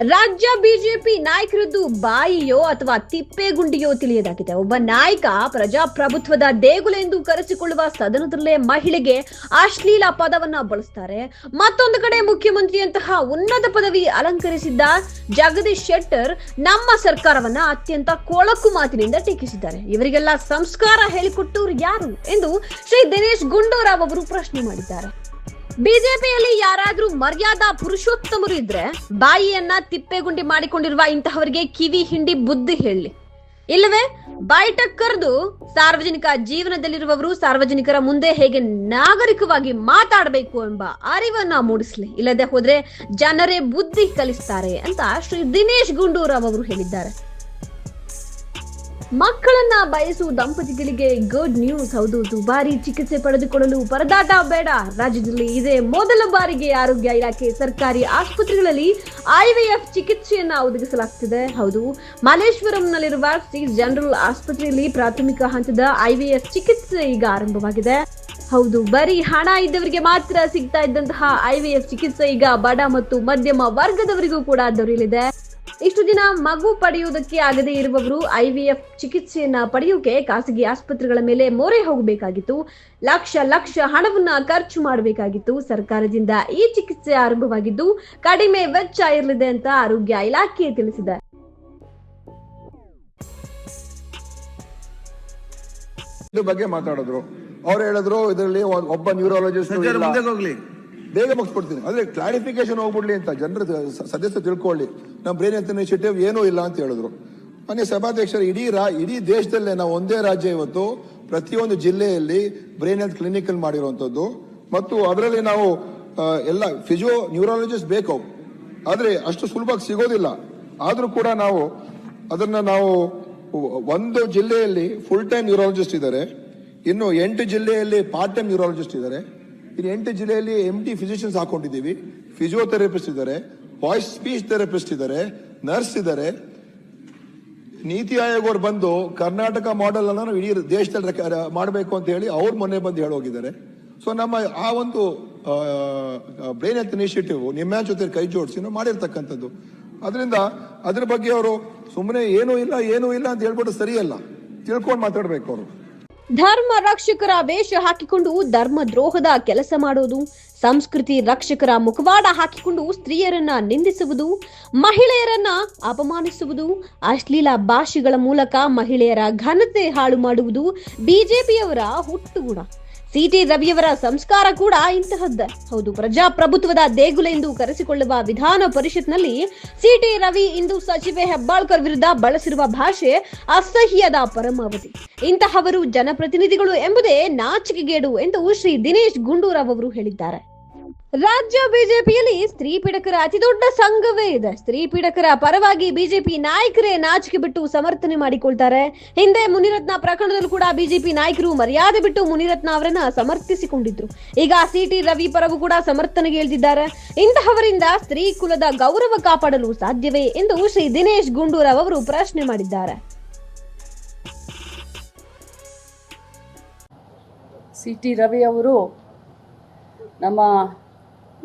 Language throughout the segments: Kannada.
ರಾಜ್ಯ ಬಿಜೆಪಿ ನಾಯಕರದ್ದು ಬಾಯಿಯೋ ಅಥವಾ ತಿಪ್ಪೆಗುಂಡಿಯೋ ತಿಳಿಯದಾಗಿದೆ. ಒಬ್ಬ ನಾಯಕ ಪ್ರಜಾಪ್ರಭುತ್ವದ ದೇಗುಲ ಎಂದು ಕರೆಸಿಕೊಳ್ಳುವ ಸದನದಲ್ಲೇ ಮಹಿಳೆಗೆ ಅಶ್ಲೀಲ ಪದವನ್ನ ಬಳಸ್ತಾರೆ. ಮತ್ತೊಂದು ಕಡೆ ಮುಖ್ಯಮಂತ್ರಿಯಂತಹ ಉನ್ನತ ಪದವಿ ಅಲಂಕರಿಸಿದ್ದ ಜಗದೀಶ್ ಶೆಟ್ಟರ್ ನಮ್ಮ ಸರ್ಕಾರವನ್ನ ಅತ್ಯಂತ ಕೊಳಕು ಮಾತಿನಿಂದ ಟೀಕಿಸಿದ್ದಾರೆ. ಇವರಿಗೆಲ್ಲ ಸಂಸ್ಕಾರ ಹೇಳಿಕೊಟ್ಟವರು ಯಾರು ಎಂದು ಶ್ರೀ ದಿನೇಶ್ ಗುಂಡೂರಾವ್ ಅವರು ಪ್ರಶ್ನೆ ಮಾಡಿದ್ದಾರೆ. ಬಿಜೆಪಿಯಲ್ಲಿ ಯಾರಾದ್ರೂ ಮರ್ಯಾದಾ ಪುರುಷೋತ್ತಮರು ಇದ್ರೆ ಬಾಯಿಯನ್ನ ತಿಪ್ಪೆಗುಂಡಿ ಮಾಡಿಕೊಂಡಿರುವ ಇಂತಹವರಿಗೆ ಕಿವಿ ಹಿಂಡಿ ಬುದ್ಧಿ ಹೇಳಿ. ಇಲ್ಲವೇ ಬಾಯಿಟ ಕರೆದು ಸಾರ್ವಜನಿಕ ಜೀವನದಲ್ಲಿರುವವರು ಸಾರ್ವಜನಿಕರ ಮುಂದೆ ಹೇಗೆ ನಾಗರಿಕವಾಗಿ ಮಾತಾಡಬೇಕು ಎಂಬ ಅರಿವನ್ನ ಮೂಡಿಸ್ಲಿ. ಇಲ್ಲದೆ ಹೋದ್ರೆ ಜನರೇ ಬುದ್ಧಿ ಕಲಿಸ್ತಾರೆ ಅಂತ ಶ್ರೀ ದಿನೇಶ್ ಗುಂಡೂರಾವ್ ಅವರು ಹೇಳಿದ್ದಾರೆ. ಮಕ್ಕಳನ್ನ ಬಯಸುವ ದಂಪತಿಗಳಿಗೆ ಗುಡ್ ನ್ಯೂಸ್ ಹೌದು, ದುಬಾರಿ ಚಿಕಿತ್ಸೆ ಪಡೆದುಕೊಳ್ಳಲು ಪರದಾಟ ಬೇಡ. ರಾಜ್ಯದಲ್ಲಿ ಇದೇ ಮೊದಲ ಬಾರಿಗೆ ಆರೋಗ್ಯ ಇಲಾಖೆ ಸರ್ಕಾರಿ ಆಸ್ಪತ್ರೆಗಳಲ್ಲಿ ಐವಿಎಫ್ ಚಿಕಿತ್ಸೆಯನ್ನ ಒದಗಿಸಲಾಗ್ತಿದೆ. ಹೌದು, ಮಲ್ಲೇಶ್ವರಂನಲ್ಲಿರುವ ಶ್ರೀ ಜನರಲ್ ಆಸ್ಪತ್ರೆಯಲ್ಲಿ ಪ್ರಾಥಮಿಕ ಹಂತದ ಐವಿಎಫ್ ಚಿಕಿತ್ಸೆ ಈಗ ಆರಂಭವಾಗಿದೆ. ಹೌದು, ಬರೀ ಹಣ ಇದ್ದವರಿಗೆ ಮಾತ್ರ ಸಿಗ್ತಾ ಇದ್ದಂತಹ ಐವಿಎಫ್ ಚಿಕಿತ್ಸೆ ಈಗ ಬಡ ಮತ್ತು ಮಧ್ಯಮ ವರ್ಗದವರಿಗೂ ಕೂಡ ದೊರೆಯಲಿದೆ. ಇಷ್ಟು ದಿನ ಮಗು ಪಡೆಯುವುದಕ್ಕೆ ಆಗದೇ ಇರುವವರು ಐವಿಎಫ್ ಚಿಕಿತ್ಸೆಯನ್ನ ಪಡೆಯೋಕೆ ಖಾಸಗಿ ಆಸ್ಪತ್ರೆಗಳ ಮೇಲೆ ಮೊರೆ ಹೋಗಬೇಕಾಗಿತ್ತು. ಲಕ್ಷ ಲಕ್ಷ ಹಣವನ್ನ ಖರ್ಚು ಮಾಡಬೇಕಾಗಿತ್ತು. ಸರ್ಕಾರದಿಂದ ಈ ಚಿಕಿತ್ಸೆ ಆರಂಭವಾಗಿದ್ದು ಕಡಿಮೆ ವೆಚ್ಚ ಇರಲಿದೆ ಅಂತ ಆರೋಗ್ಯ ಇಲಾಖೆ ತಿಳಿಸಿದೆ. ಬಗ್ಗೆ ಮಾತಾಡಿದ್ರು. ಅವ್ರು ಹೇಳಿದ್ರು ಇದರಲ್ಲಿ ಒಬ್ಬ ನ್ಯೂರಾಲಜಿಸ್ಟ್ ಸರ್ಕಾರ ಮುಂದೆ ಹೋಗ್ಲಿ. ಬೇಗ ಮುಗಿಸ್ಬಿಡ್ತೀನಿ ಅಂದ್ರೆ ಕ್ಲಾರಿಫಿಕೇಶನ್ ಹೋಗ್ಬಿಡ್ಲಿ ಅಂತ ಜನರು ಸದಸ್ಯರು ತಿಳ್ಕೊಳ್ಳಿ. ನಮ್ಮ ಬ್ರೈನ್ ಹೆಲ್ತ್ ಇನಿಷಿಯೇಟಿವ್ ಏನೂ ಇಲ್ಲ ಅಂತ ಹೇಳಿದ್ರು. ಮನೆ ಸಭಾಧ್ಯಕ್ಷರು, ಇಡೀ ರಾ, ಇಡೀ ದೇಶದಲ್ಲೇ ನಾವು ಒಂದೇ ರಾಜ್ಯ ಇವತ್ತು, ಪ್ರತಿಯೊಂದು ಜಿಲ್ಲೆಯಲ್ಲಿ ಬ್ರೈನ್ ಹೆಲ್ತ್ ಕ್ಲಿನಿಕಲ್ ಮಾಡಿರುವಂತದ್ದು ಮತ್ತು ಅದರಲ್ಲಿ ನಾವು ಎಲ್ಲ ಫಿಜಿಯೋ ನ್ಯೂರಾಲಜಿಸ್ಟ್ ಬೇಕು. ಆದರೆ ಅಷ್ಟು ಸುಲಭವಾಗಿ ಸಿಗೋದಿಲ್ಲ. ಆದರೂ ಕೂಡ ನಾವು ಅದನ್ನ ನಾವು ಒಂದು ಜಿಲ್ಲೆಯಲ್ಲಿ ಫುಲ್ ಟೈಮ್ ನ್ಯೂರಾಲಜಿಸ್ಟ್ ಇದ್ದಾರೆ. ಇನ್ನು ಎಂಟು ಜಿಲ್ಲೆಯಲ್ಲಿ ಪಾರ್ಟ್ ಟೈಮ್ ನ್ಯೂರಾಲಜಿಸ್ಟ್ ಇದ್ದಾರೆ. ಇನ್ನು ಎಂಟು ಜಿಲ್ಲೆಯಲ್ಲಿ ಎಂ ಟಿ ಫಿಸಿಷಿಯನ್ಸ್ ಹಾಕೊಂಡಿದ್ದೀವಿ. ಫಿಸಿಯೋಥೆರಪಿಸ್ಟ್ ಇದ್ದಾರೆ ವಾಯ್ಸ್ ಸ್ಪೀಚ್ ಥೆರಪಿಸ್ಟ್ ಇದ್ದಾರೆ ನರ್ಸ್ ಇದ್ದಾರೆ. ನೀತಿ ಆಯೋಗ ಅವ್ರು ಬಂದು ಕರ್ನಾಟಕ ಮಾಡೆಲ್ ಅನ್ನ ಇಡೀ ದೇಶದಲ್ಲಿ ಮಾಡಬೇಕು ಅಂತ ಹೇಳಿ ಅವ್ರು ಮೊನ್ನೆ ಬಂದು ಹೇಳೋಗಿದ್ದಾರೆ. ಸೊ ನಮ್ಮ ಆ ಒಂದು ಬ್ರೈನ್ ಹೆಲ್ತ್ ಇನಿಷಿಯೇಟಿವ್ ನಿಮ್ಮ ಜೊತೆ ಕೈ ಜೋಡಿಸಿ ನಾವು ಮಾಡಿರ್ತಕ್ಕಂಥದ್ದು. ಅದರಿಂದ ಅದ್ರ ಬಗ್ಗೆ ಅವರು ಸುಮ್ಮನೆ ಏನೂ ಇಲ್ಲ ಏನೂ ಇಲ್ಲ ಅಂತ ಹೇಳ್ಬಿಟ್ಟು ಸರಿಯಲ್ಲ. ತಿಳ್ಕೊಂಡು ಮಾತಾಡ್ಬೇಕು ಅವರು. ಧರ್ಮ ರಕ್ಷಕರ ವೇಷ ಹಾಕಿಕೊಂಡು ಧರ್ಮ ದ್ರೋಹದ ಕೆಲಸ ಮಾಡೋದು ಸಂಸ್ಕೃತಿ ರಕ್ಷಕರ ಮುಖವಾಡ ಹಾಕಿಕೊಂಡು ಸ್ತ್ರೀಯರನ್ನ ನಿಂದಿಸುವುದು, ಮಹಿಳೆಯರನ್ನ ಅಪಮಾನಿಸುವುದು, ಅಶ್ಲೀಲ ಭಾಷೆಗಳ ಮೂಲಕ ಮಹಿಳೆಯರ ಘನತೆ ಹಾಳು ಮಾಡುವುದು ಬಿಜೆಪಿಯವರ ಹುಟ್ಟುಗುಣ. ಸಿಟಿ ರವಿಯವರ ಸಂಸ್ಕಾರ ಕೂಡ ಇಂತಹದ್ದೇ. ಹೌದು, ಪ್ರಜಾಪ್ರಭುತ್ವದ ದೇಗುಲ ಎಂದು ಕರೆಸಿಕೊಳ್ಳುವ ವಿಧಾನ ಪರಿಷತ್ನಲ್ಲಿ ಸಿಟಿ ರವಿ ಇಂದು ಸಚಿವೆ ಹೆಬ್ಬಾಳ್ಕರ್ ವಿರುದ್ಧ ಬಳಸಿರುವ ಭಾಷೆ ಅಸಹ್ಯದ ಪರಮಾವಧಿ. ಇಂತಹವರು ಜನಪ್ರತಿನಿಧಿಗಳು ಎಂಬುದೇ ನಾಚಿಕೆಗೇಡು ಎಂದು ಶ್ರೀ ದಿನೇಶ್ ಗುಂಡೂರಾವ್ ಅವರು ಹೇಳಿದ್ದಾರೆ. ರಾಜ್ಯ ಬಿಜೆಪಿಯಲ್ಲಿ ಸ್ತ್ರೀ ಪೀಡಕರ ಅತಿದೊಡ್ಡ ಸಂಘವೇ ಇದೆ. ಸ್ತ್ರೀ ಪೀಡಕರ ಪರವಾಗಿ ಬಿಜೆಪಿ ನಾಯಕರೇ ನಾಚಿಕೆ ಬಿಟ್ಟು ಸಮರ್ಥನೆ ಮಾಡಿಕೊಳ್ತಾರೆ. ಹಿಂದೆ ಮುನಿರತ್ನ ಪ್ರಕರಣದಲ್ಲೂ ಕೂಡ ಬಿಜೆಪಿ ನಾಯಕರು ಮರ್ಯಾದೆ ಬಿಟ್ಟು ಮುನಿರತ್ನ ಅವರನ್ನ ಸಮರ್ಥಿಸಿಕೊಂಡಿದ್ರು. ಈಗ ಸಿಟಿ ರವಿ ಪರವೂ ಕೂಡ ಸಮರ್ಥನೆಗೆ ಇಳಿದಿದ್ದಾರೆ. ಇಂತಹವರಿಂದ ಸ್ತ್ರೀ ಕುಲದ ಗೌರವ ಕಾಪಾಡಲು ಸಾಧ್ಯವೇ ಎಂದು ಶ್ರೀ ದಿನೇಶ್ ಗುಂಡೂರಾವ್ ಅವರು ಪ್ರಶ್ನೆ ಮಾಡಿದ್ದಾರೆ. ಸಿಟಿ ರವಿ ಅವರು ನಮ್ಮ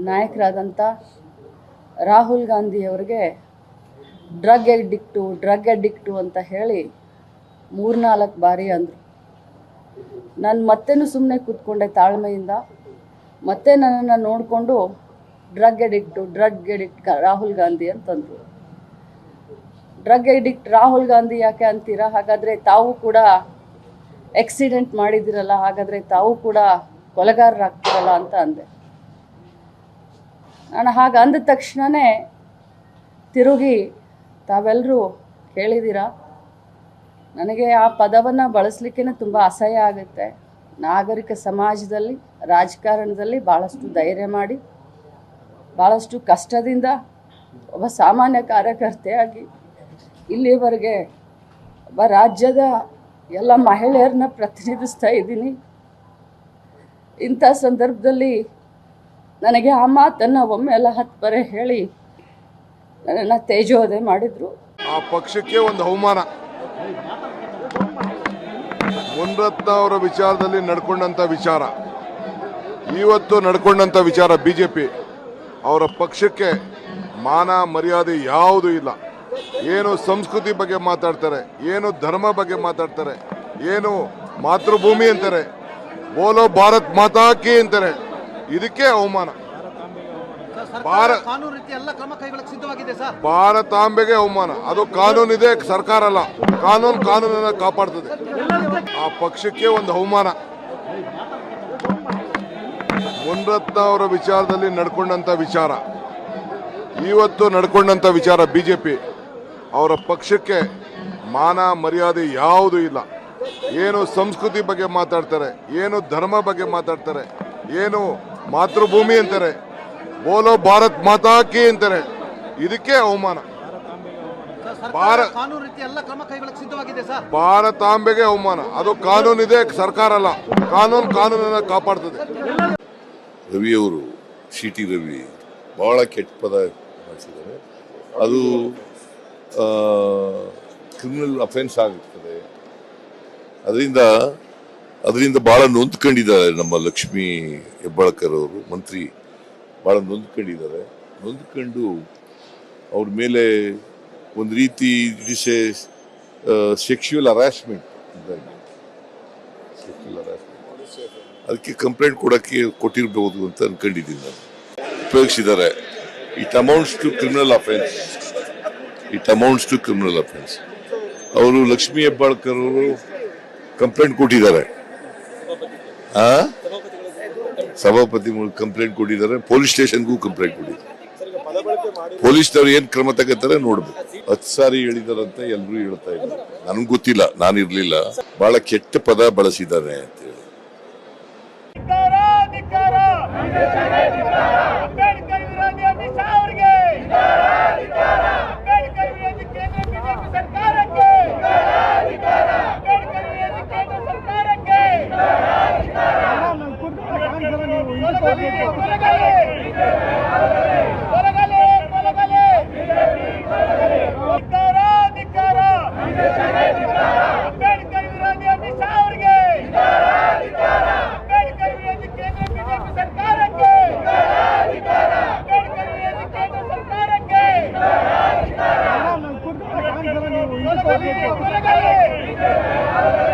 ನಾಯಕರಾದಂಥ ರಾಹುಲ್ ಗಾಂಧಿಯವರಿಗೆ ಡ್ರಗ್ ಎಡಿಕ್ಟು ಡ್ರಗ್ ಎಡಿಕ್ಟು ಅಂತ ಹೇಳಿ ಮೂರ್ನಾಲ್ಕು ಬಾರಿ ಅಂದರು. ನಾನು ಮತ್ತೇನು ಸುಮ್ಮನೆ ಕೂತ್ಕೊಂಡೆ ತಾಳ್ಮೆಯಿಂದ. ಮತ್ತೆ ನನ್ನನ್ನು ನೋಡಿಕೊಂಡು drug addict, drug addict Rahul Gandhi ಅಂತಂದರು. ಡ್ರಗ್ ಎಡಿಕ್ಟ್ ರಾಹುಲ್ ಗಾಂಧಿ ಯಾಕೆ ಅಂತೀರಾ? ಹಾಗಾದರೆ ತಾವು ಕೂಡ ಆಕ್ಸಿಡೆಂಟ್ ಮಾಡಿದ್ದೀರಲ್ಲ, ಹಾಗಾದರೆ ತಾವು ಕೂಡ ಕೊಲೆಗಾರರಾಗ್ತಿರಲ್ಲ ಅಂತ ಅಂದೆ. ನಾನು ಹಾಗೆ ಅಂದ ತಕ್ಷಣವೇ ತಿರುಗಿ ತಾವೆಲ್ಲರೂ ಕೇಳಿದ್ದೀರಾ ನನಗೆ ಆ ಪದವನ್ನು ಬಳಸಲಿಕ್ಕೆ ತುಂಬ ಅಸಹ್ಯ ಆಗುತ್ತೆ. ನಾಗರಿಕ ಸಮಾಜದಲ್ಲಿ, ರಾಜಕಾರಣದಲ್ಲಿ ಭಾಳಷ್ಟು ಧೈರ್ಯ ಮಾಡಿ ಭಾಳಷ್ಟು ಕಷ್ಟದಿಂದ ಒಬ್ಬ ಸಾಮಾನ್ಯ ಕಾರ್ಯಕರ್ತೆಯಾಗಿ ಇಲ್ಲಿವರೆಗೆ ಒಬ್ಬ ರಾಜ್ಯದ ಎಲ್ಲ ಮಹಿಳೆಯರನ್ನ ಪ್ರತಿನಿಧಿಸ್ತಾ ಇದ್ದೀನಿ. ಇಂಥ ಸಂದರ್ಭದಲ್ಲಿ ನನಗೆ ಆ ಮಾತನ್ನು ಒಮ್ಮೆ ಎಲ್ಲ ಹತ್ತು ಬರೆ ಹೇಳಿ ನನ್ನ ತೇಜೋದೆ ಮಾಡಿದರು. ಆ ಪಕ್ಷಕ್ಕೆ ಒಂದು ಅವಮಾನ. ಮುನ್ರತ್ನ ಅವರ ವಿಚಾರದಲ್ಲಿ ನಡ್ಕೊಂಡಂತ ವಿಚಾರ. ಇವತ್ತು ನಡ್ಕೊಂಡಂತ ವಿಚಾರ ಬಿಜೆಪಿ. ಅವರ ಪಕ್ಷಕ್ಕೆ ಮಾನ, ಮರ್ಯಾದೆ ಯಾವುದೂ ಇಲ್ಲ. ಏನು ಸಂಸ್ಕೃತಿ ಬಗ್ಗೆ ಮಾತಾಡ್ತಾರೆ, ಏನು ಧರ್ಮ ಬಗ್ಗೆ ಮಾತಾಡ್ತಾರೆ, ಏನು ಮಾತೃಭೂಮಿ ಅಂತಾರೆ, ಬೋಲೋ ಭಾರತ್ ಮಾತಾಕಿ ಅಂತಾರೆ. ಇದಕ್ಕೆ ಅವಮಾನ. ಭಾರತಾಂಬೆಗೆ ಅವಮಾನ. ಅದು ಕಾನೂನಿದೆ ಸರ್ಕಾರ ಅಲ್ಲ ಕಾನೂನು ಕಾನೂನನ್ನ ಕಾಪಾಡ್ತದೆ. ಆ ಪಕ್ಷಕ್ಕೆ ಒಂದು ಅವಮಾನ. ಮುನ್ರತ್ನ ಅವರ ವಿಚಾರದಲ್ಲಿ ನಡ್ಕೊಂಡಂತ ವಿಚಾರ. ಇವತ್ತು ನಡ್ಕೊಂಡಂತ ವಿಚಾರ ಬಿಜೆಪಿ. ಅವರ ಪಕ್ಷಕ್ಕೆ ಮಾನ, ಮರ್ಯಾದೆ ಯಾವುದೂ ಇಲ್ಲ. ಏನು ಸಂಸ್ಕೃತಿ ಬಗ್ಗೆ ಮಾತಾಡ್ತಾರೆ, ಏನು ಧರ್ಮ ಬಗ್ಗೆ ಮಾತಾಡ್ತಾರೆ, ಏನು ಮಾತೃಭೂಮಿ ಅಂತಾರೆ. ಬೋಲೋ ಭಾರತ್ ಮಾತಾ ಕಿ ಅಂತಾರೆ. ಇದಕ್ಕೆ ಅವಮಾನ. ಭಾರತಾಂಬೆಗೆ ಅವಮಾನ. ಅದು ಕಾನೂನಿದೆ ಸರ್ಕಾರ ಅಲ್ಲ. ಕಾನೂನು ಕಾನೂನನ್ನ ಕಾಪಾಡ್ತದೆ. ರವಿಯವರು ಸಿ ಟಿ ರವಿ ಬಹಳ ಕೆಟ್ಟ ಪದ ಬಳಸಿದ್ದಾರೆ. ಅದು ಕ್ರಿಮಿನಲ್ ಅಫೆನ್ಸ್ ಆಗುತ್ತದೆ ಅದರಿಂದ ಅದರಿಂದ ಬಹಳ ನೊಂದ್ಕೊಂಡಿದ್ದಾರೆ ನಮ್ಮ ಲಕ್ಷ್ಮಿ ಹೆಬ್ಬಾಳ್ಕರ್ ಅವರು, ಮಂತ್ರಿ. ಬಹಳ ನೊಂದ್ಕೊಂಡಿದ್ದಾರೆ. ನೊಂದ್ಕೊಂಡು ಅವ್ರ ಮೇಲೆ ಒಂದು ರೀತಿ ಇಟ್ ಸೆಕ್ಷುವಲ್ ಹರಾಸ್ಮೆಂಟ್ ಅದಕ್ಕೆ ಕಂಪ್ಲೇಂಟ್ ಕೊಡೋಕ್ಕೆ ಕೊಟ್ಟಿರ್ಬೋದು ಅಂತ ಅನ್ಕೊಂಡಿದ್ದೀನಿ ನಾನು. ಉಪಯೋಗಿಸಿದ್ದಾರೆ. It amounts to criminal offence it amounts to criminal offence ಅವರು ಲಕ್ಷ್ಮೀ ಹೆಬ್ಬಾಳ್ಕರ್ ಅವರು ಕಂಪ್ಲೇಂಟ್ ಕೊಟ್ಟಿದ್ದಾರೆ. ಆ? ಸಭಾಪತಿ ಕಂಪ್ಲೇಂಟ್ ಕೊಟ್ಟಿದ್ದಾರೆ ಪೊಲೀಸ್ ಸ್ಟೇಷನ್ಗೂ ಕಂಪ್ಲೇಂಟ್ ಕೊಟ್ಟಿದ್ದಾರೆ. ಪೊಲೀಸ್ನವ್ರು ಏನ್ ಕ್ರಮ ತಗೋತಾರೆ ನೋಡ್ಬೇಕು. ಹತ್ ಸಾರಿ ಹೇಳಿದಾರಂತ ಎಲ್ರು ಹೇಳ್ತಾ ಇದ್ದಾರೆ. ನನಗೆ ಗೊತ್ತಿಲ್ಲ, ನಾನು ಇರ್ಲಿಲ್ಲ. ಬಹಳ ಕೆಟ್ಟ ಪದ ಬಳಸಿದ್ದಾರೆ ಅಂತ ಹೇಳಿ ಧಿಕ್ಕಾರ, ಧಿಕ್ಕಾರ. ಅಂಬೇಡ್ಕರ್ ವಿರೋಧಿ ಅಮಿತ್ ಶಾ ಅವರಿಗೆ ಅಂಬೇಡ್ಕರ್ ವಿರೋಧಿ ಕೇಂದ್ರ ಬಿಜೆಪಿ ಸರ್ಕಾರಕ್ಕೆ ಅಂಬೇಡ್ಕರ್ ವಿರೋಧಿ ಕೇಂದ್ರ ಸರ್ಕಾರಕ್ಕೆ ತೊಲಗಲಿ, ತೊಲಗಲಿ. ತೊಲಗಲಿ, ತೊಲಗಲಿ. ಧಿಕ್ಕಾರ, ಧಿಕ್ಕಾರ. ಅಂಬೇಡ್ಕರ್ ವಿರೋಧಿ ಅಮಿತ್ ಶಾ ಅವರಿಗೆ ಅಂಬೇಡ್ಕರ್ ವಿರೋಧಿ ಕೇಂದ್ರ ಬಿಜೆಪಿ ಸರ್ಕಾರಕ್ಕೆ. ಅಂಬೇಡ್ಕರ್ ವಿರೋಧಿ ಕೇಂದ್ರ ಸರ್ಕಾರಕ್ಕೆ. ತೊಲಗಲಿ.